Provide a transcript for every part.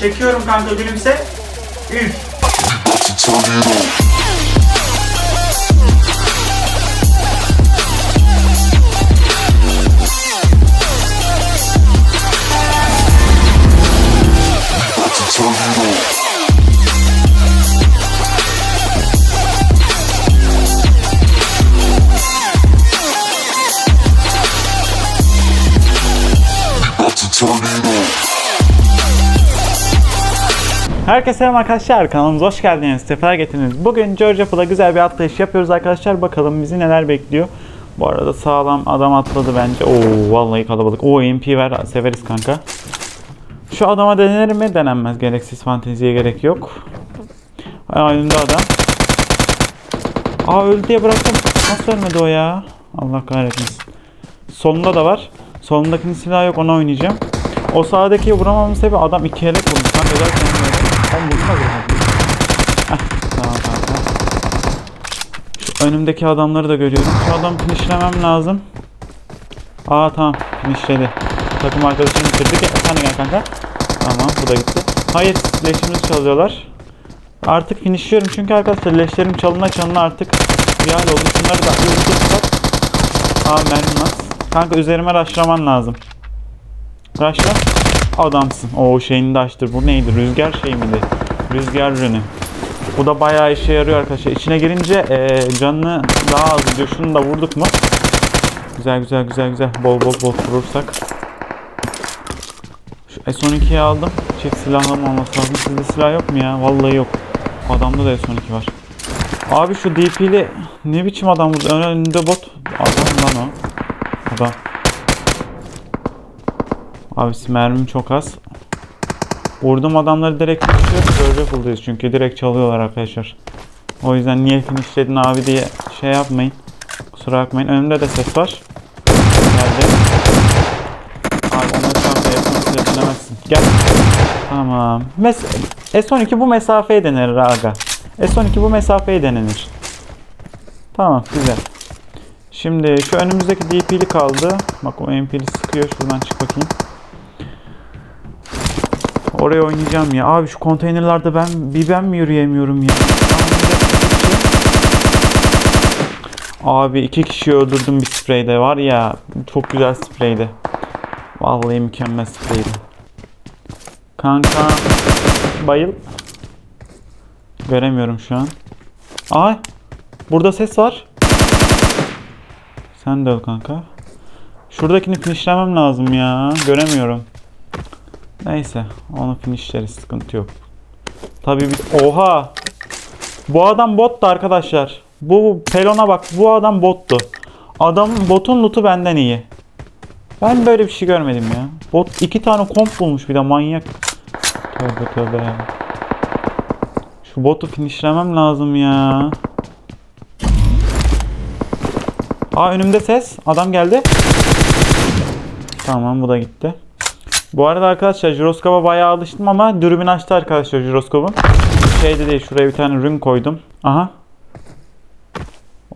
Çekiyorum kanka gülümse. Üf. Herkese selam arkadaşlar kanalımıza hoş geldiniz. Sefer getirdiniz. Bugün Georgia Pool'a güzel bir atlayış yapıyoruz arkadaşlar. Bakalım bizi neler bekliyor. Bu arada sağlam adam atladı bence. Oo vallahi kalabalık. Oo MP ver severiz kanka. Şu adama denenir mi? Denenmez. Gereksiz fanteziye gerek yok. Aa önünde adam. Aa öldü diye bıraktım. Nasıl ölmedi o ya? Allah kahretmesin. Solunda da var. Solundakinin silahı yok ona oynayacağım. O sağdaki vuramamın sebebi adam iki elek vurmuş. Kanka gel sen böyle. Vurdum da vuramadım. Heh tamam kanka. Şu önümdeki adamları da görüyorum. Şu adamı finishlemem lazım. Aa tamam finishledi. Takım arkadaşını bitirdik. Sen de gel kanka. Tamam bu da gitti. Hayır leşimizi çalıyorlar. Artık finishliyorum çünkü arkadaşlar leşlerim çalına çalına artık bir hal oldu. Şunları da unutursak. Aa mermim az. Kanka üzerime rushlaman lazım. Rushla. Adamsın. O şeyini de açtır. Bu neydi? Rüzgar şey miydi? Rüzgar ürünü. Bu da bayağı işe yarıyor arkadaşlar. İçine girince eee canını daha az gidiyor. Şunu da vurduk mu? Güzel güzel güzel güzel. Bol bol bol vurursak. Şu S12'yi aldım. Çift silahlı olması lazım. Sizde silah yok mu ya? Vallahi yok. Adamda da S12 var. Abi şu DP'li ne biçim adam vurdu? Önünde bot. Adam lan o. Adam. Abi mermim çok az. Vurdum adamları direkt finishliyor. Georgia Pool'dayız çünkü direkt çalıyorlar arkadaşlar. O yüzden niye finishledin abi diye şey yapmayın. Kusura bakmayın. Önümde de ses var. Geldi. Abi o mesafeye kontrol edilemezsin. Gel. Tamam. Mes S12 bu mesafeye denir aga. S12 bu mesafeye denenir. Tamam güzel. Şimdi şu önümüzdeki DP'li kaldı. Bak o MP'li sıkıyor. Şuradan çık bakayım. Oraya oynayacağım ya. Abi şu konteynerlarda ben bir ben mi yürüyemiyorum ya? Abi iki kişi öldürdüm bir spreyde var ya. Çok güzel spreydi. Vallahi mükemmel spreydi. Kanka bayıl. Göremiyorum şu an. Ay burada ses var. Sen de öl kanka. Şuradakini finishlemem lazım ya. Göremiyorum. Neyse onu finishleriz sıkıntı yok. Tabii bir... Oha! Bu adam bottu arkadaşlar. Bu pelona bak bu adam bottu. Adamın botun lootu benden iyi. Ben böyle bir şey görmedim ya. Bot iki tane komp bulmuş bir de manyak. Tövbe tövbe. Şu botu finishlemem lazım ya. Aa önümde ses. Adam geldi. Tamam bu da gitti. Bu arada arkadaşlar jiroskopa bayağı alıştım ama dürbün açtı arkadaşlar jiroskopun. Şeyde değil şuraya bir tane ürün koydum. Aha.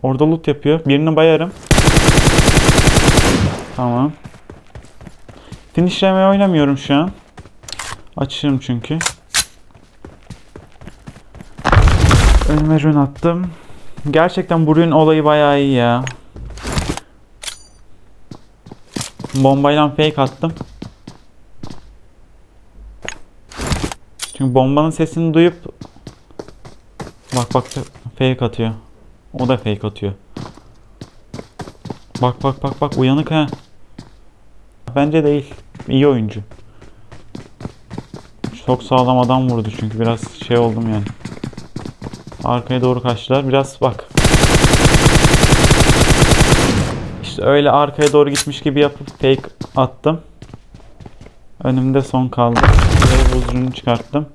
Orada loot yapıyor. Birini bayarım. Tamam. Finishlemeye oynamıyorum şu an. Açığım çünkü. Önüme rün attım. Gerçekten bu rün olayı bayağı iyi ya. Bombayla fake attım. Çünkü bombanın sesini duyup bak bak fake atıyor. O da fake atıyor. Bak bak bak bak uyanık ha. Bence değil. İyi oyuncu. Çok sağlam adam vurdu çünkü biraz şey oldum yani. Arkaya doğru kaçtılar. Biraz bak. İşte öyle arkaya doğru gitmiş gibi yapıp fake attım. Önümde son kaldı. Buraya buzrunu çıkarttım.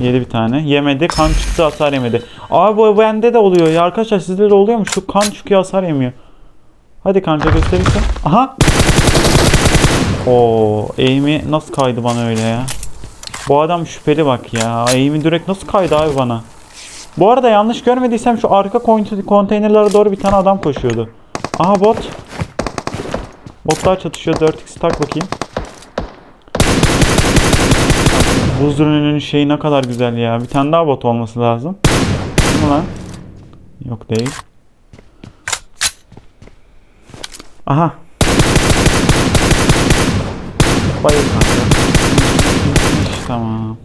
Yedi bir tane. Yemedi. Kan çıktı hasar yemedi. Abi bu bende de oluyor ya. Arkadaşlar sizde de oluyor mu? Şu kan çıkıyor hasar yemiyor. Hadi kanka gösterirsen. Aha. Oo, eğimi nasıl kaydı bana öyle ya? Bu adam şüpheli bak ya. Eğimi direkt nasıl kaydı abi bana? Bu arada yanlış görmediysem şu arka kont- konteynerlere doğru bir tane adam koşuyordu. Aha bot. Botlar çatışıyor. 4x tak bakayım. Buz ürününün şeyi ne kadar güzel ya. Bir tane daha bot olması lazım. Değil lan? Yok değil. Aha. Bayıl kanka. Tamam.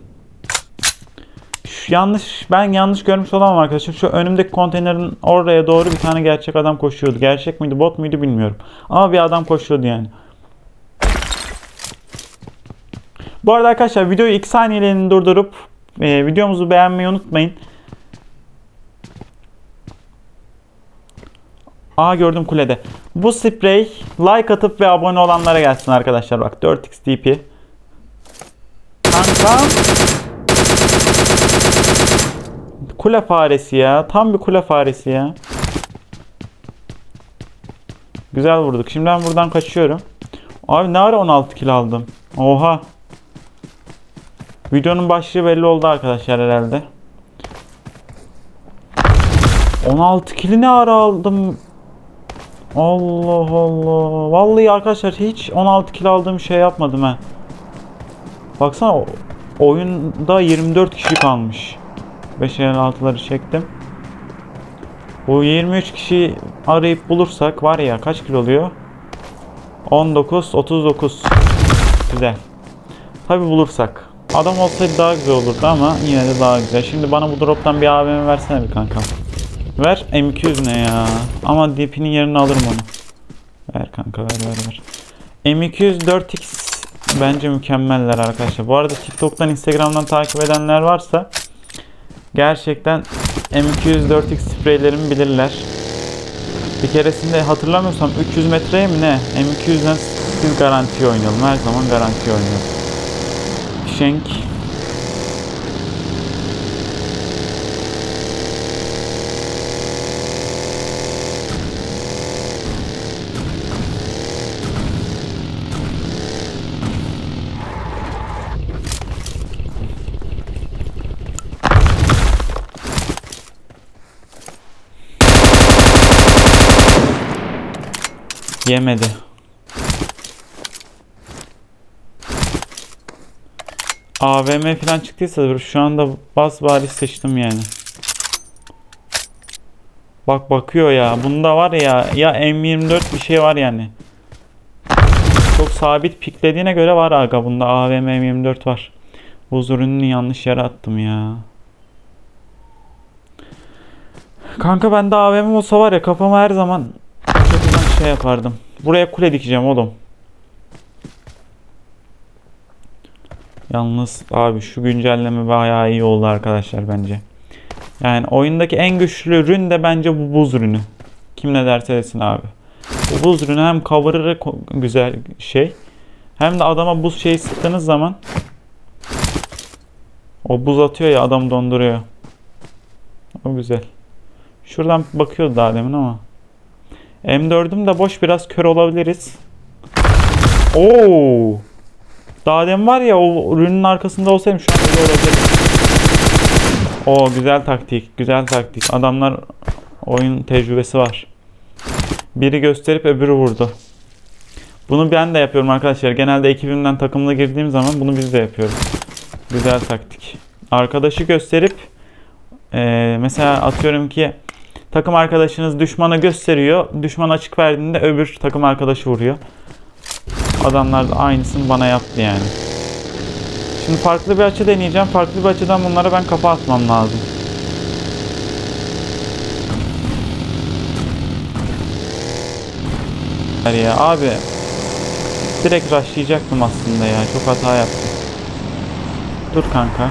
Şu yanlış ben yanlış görmüş olamam arkadaşlar. Şu önümdeki konteynerin oraya doğru bir tane gerçek adam koşuyordu. Gerçek miydi, bot muydu bilmiyorum. Ama bir adam koşuyordu yani. Bu arada arkadaşlar videoyu 2 saniyeliğine durdurup e, videomuzu beğenmeyi unutmayın. Aa gördüm kulede. Bu sprey like atıp ve abone olanlara gelsin arkadaşlar. Bak 4x DP. Kankam. Kule faresi ya. Tam bir kule faresi ya. Güzel vurduk. Şimdi ben buradan kaçıyorum. Abi ne ara 16 kill aldım. Oha. Videonun başlığı belli oldu arkadaşlar herhalde. 16 kill'i ne ara aldım? Allah Allah. Vallahi arkadaşlar hiç 16 kill aldığım şey yapmadım ha. Baksana oyunda 24 kişi kalmış. 556'ları çektim. Bu 23 kişi arayıp bulursak var ya kaç kilo oluyor? 19, 39. Güzel. Tabi bulursak. Adam olsaydı daha güzel olurdu ama yine de daha güzel. Şimdi bana bu droptan bir AVM versene bir kankam. Ver M200 ne ya? Ama DP'nin yerini alırım onu. Ver kanka ver ver ver. M200 4X bence mükemmeller arkadaşlar. Bu arada TikTok'tan Instagram'dan takip edenler varsa gerçekten M200 4X spreylerimi bilirler. Bir keresinde hatırlamıyorsam 300 metreye mi ne? M200'den biz garanti oynayalım. Her zaman garanti oynayalım. Fişenk. Yemedi. AVM falan çıktıysa şu anda bas bari seçtim yani. Bak bakıyor ya. Bunda var ya ya M24 bir şey var yani. Çok sabit piklediğine göre var aga bunda AVM M24 var. Buz ürününü yanlış yere attım ya. Kanka bende AVM olsa var ya kafama her zaman çok şey yapardım. Buraya kule dikeceğim oğlum. Yalnız abi şu güncelleme bayağı iyi oldu arkadaşlar bence. Yani oyundaki en güçlü ürün de bence bu buz ürünü. Kim ne derse desin abi. Bu buz ürünü hem ko- güzel şey. Hem de adama buz şeyi sıktığınız zaman o buz atıyor ya adam donduruyor. O güzel. Şuradan bakıyordu daha demin ama. M4'üm de boş biraz kör olabiliriz. Oo. Daha demin var ya o ürünün arkasında olsaydım şu an öyle. Oo güzel taktik, güzel taktik. Adamlar oyun tecrübesi var. Biri gösterip öbürü vurdu. Bunu ben de yapıyorum arkadaşlar. Genelde ekibimden takımla girdiğim zaman bunu biz de yapıyoruz. Güzel taktik. Arkadaşı gösterip eee, mesela atıyorum ki takım arkadaşınız düşmana gösteriyor. Düşman açık verdiğinde öbür takım arkadaşı vuruyor. Adamlar da aynısını bana yaptı yani. Şimdi farklı bir açı deneyeceğim. Farklı bir açıdan bunlara ben kafa atmam lazım. Ya abi direkt rushlayacaktım aslında ya. Çok hata yaptım. Dur kanka.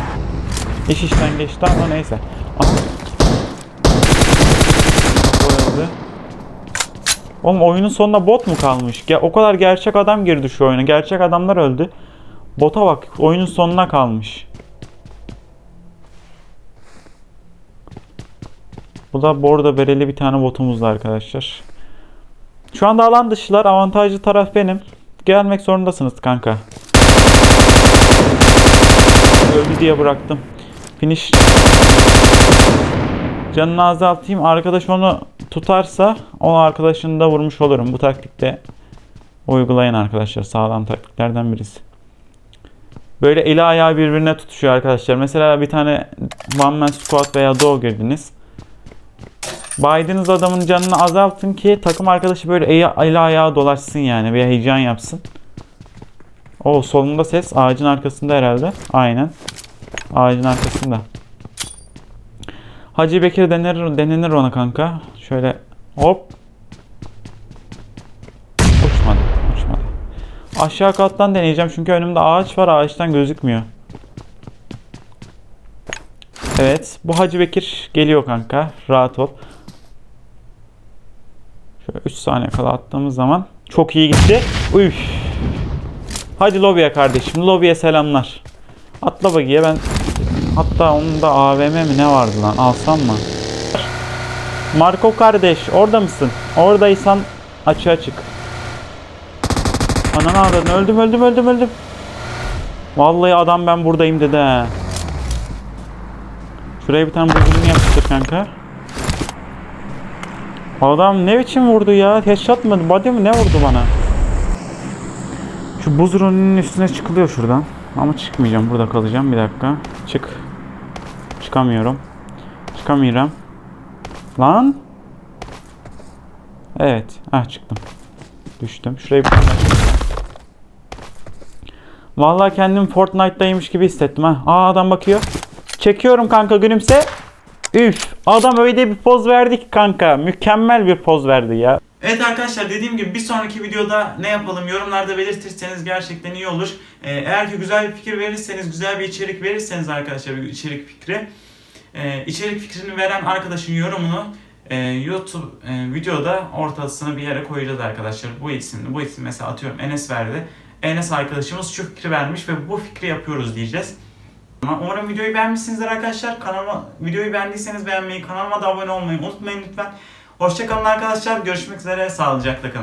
İş işten geçti ama neyse. Aha. Bu öldü. Oğlum oyunun sonunda bot mu kalmış? Ya o kadar gerçek adam girdi şu oyuna. Gerçek adamlar öldü. Bota bak. Oyunun sonuna kalmış. Bu da bordo bereli bir tane botumuz var arkadaşlar. Şu anda alan dışılar. Avantajlı taraf benim. Gelmek zorundasınız kanka. Öldü diye bıraktım. Finish. Canını azaltayım. Arkadaş onu tutarsa o arkadaşını da vurmuş olurum. Bu taktikte uygulayın arkadaşlar. Sağlam taktiklerden birisi. Böyle eli ayağı birbirine tutuşuyor arkadaşlar. Mesela bir tane one man squat veya duo girdiniz. Baydığınız adamın canını azaltın ki takım arkadaşı böyle eli, ayağı dolaşsın yani. Bir heyecan yapsın. O solunda ses. Ağacın arkasında herhalde. Aynen. Ağacın arkasında. Hacı Bekir denir, denenir ona kanka. Şöyle hop. Uçmadı. Uçmadı. Aşağı kattan deneyeceğim çünkü önümde ağaç var. Ağaçtan gözükmüyor. Evet. Bu Hacı Bekir geliyor kanka. Rahat ol. Şöyle 3 saniye kala attığımız zaman çok iyi gitti. Üf. Hadi lobiye kardeşim. Lobiye selamlar. Atla bagiye ben hatta onun da AVM mi ne vardı lan alsam mı? Marco kardeş orada mısın? Oradaysan açığa çık. Ananı avradın öldüm öldüm öldüm öldüm. Vallahi adam ben buradayım dedi he. Şuraya bir tane buzulunu yapıştır kanka. Adam ne biçim vurdu ya? Headshot mı? Body mi? Ne vurdu bana? Şu buz üstüne çıkılıyor şuradan. Ama çıkmayacağım. Burada kalacağım. Bir dakika. Çık. Çıkamıyorum. Çıkamıyorum. Lan. Evet. Ah çıktım. Düştüm. Şurayı. Vallahi kendim Fortnite'daymış gibi hissettim ha. Aa adam bakıyor. Çekiyorum kanka gülümse. Üf. Adam öyle bir poz verdi ki kanka. Mükemmel bir poz verdi ya. Evet arkadaşlar dediğim gibi bir sonraki videoda ne yapalım yorumlarda belirtirseniz gerçekten iyi olur. Ee, eğer ki güzel bir fikir verirseniz, güzel bir içerik verirseniz arkadaşlar bir içerik fikri. e, içerik fikrini veren arkadaşın yorumunu e, YouTube e, videoda ortasına bir yere koyacağız arkadaşlar. Bu isim, bu isim mesela atıyorum Enes verdi. Enes arkadaşımız şu fikri vermiş ve bu fikri yapıyoruz diyeceğiz. Umarım videoyu beğenmişsinizdir arkadaşlar. Kanalıma videoyu beğendiyseniz beğenmeyi, kanalıma da abone olmayı unutmayın lütfen. Hoşçakalın arkadaşlar. Görüşmek üzere. Sağlıcakla kalın.